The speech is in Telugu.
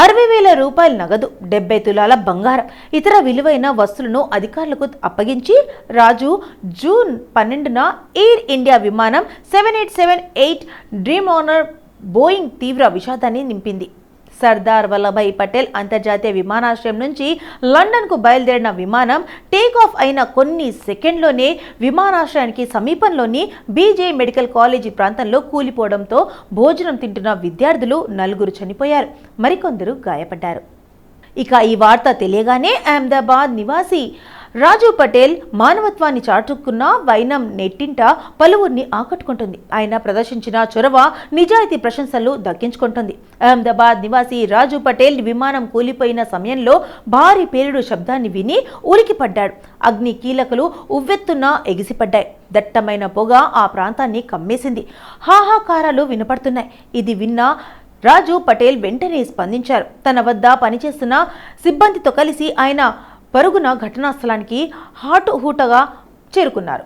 అరవై వేల రూపాయల నగదు డెబ్బై తులాల బంగారం ఇతర విలువైన వస్తువులను అధికారులకు అప్పగించి రాజు జూన్ పన్నెండున ఎయిర్ ఇండియా విమానం seven eight seven eight Dreamliner Boeing తీవ్ర విషాదాన్ని నింపింది. సర్దార్ వల్లభాయ్ పటేల్ అంతర్జాతీయ విమానాశ్రయం నుంచి లండన్కు బయలుదేరిన విమానం టేకాఫ్ అయిన కొన్ని సెకండ్లోనే విమానాశ్రయానికి సమీపంలోని బీజే మెడికల్ కాలేజీ ప్రాంతంలో కూలిపోవడంతో భోజనం తింటున్న విద్యార్థులు నలుగురు చనిపోయారు. మరికొందరు గాయపడ్డారు. ఇక ఈ వార్త తెలియగానే అహ్మదాబాద్ నివాసి రాజు పటేల్ మానవత్వాన్ని చాటుకున్న వైనం నెట్టింట పలువురిని ఆకట్టుకుంటుంది. ఆయన ప్రదర్శించిన చొరవ నిజాయితీ ప్రశంసలు దక్కించుకుంటుంది. అహ్మదాబాద్ నివాసి రాజు పటేల్ విమానం కూలిపోయిన సమయంలో భారీ పేలుడు శబ్దాన్ని విని ఉలికిపడ్డాడు. అగ్ని కీలకలు ఉవ్వెత్తున ఎగిసిపడ్డాయి. దట్టమైన పొగ ఆ ప్రాంతాన్ని కమ్మేసింది. హాహాకారాలు వినపడుతున్నాయి. ఇది విన్న రాజు పటేల్ వెంటనే స్పందించారు. తన వద్ద పనిచేస్తున్న సిబ్బందితో కలిసి ఆయన పరుగున ఘటనా స్థలానికి హాటుహూటగా చేరుకున్నారు.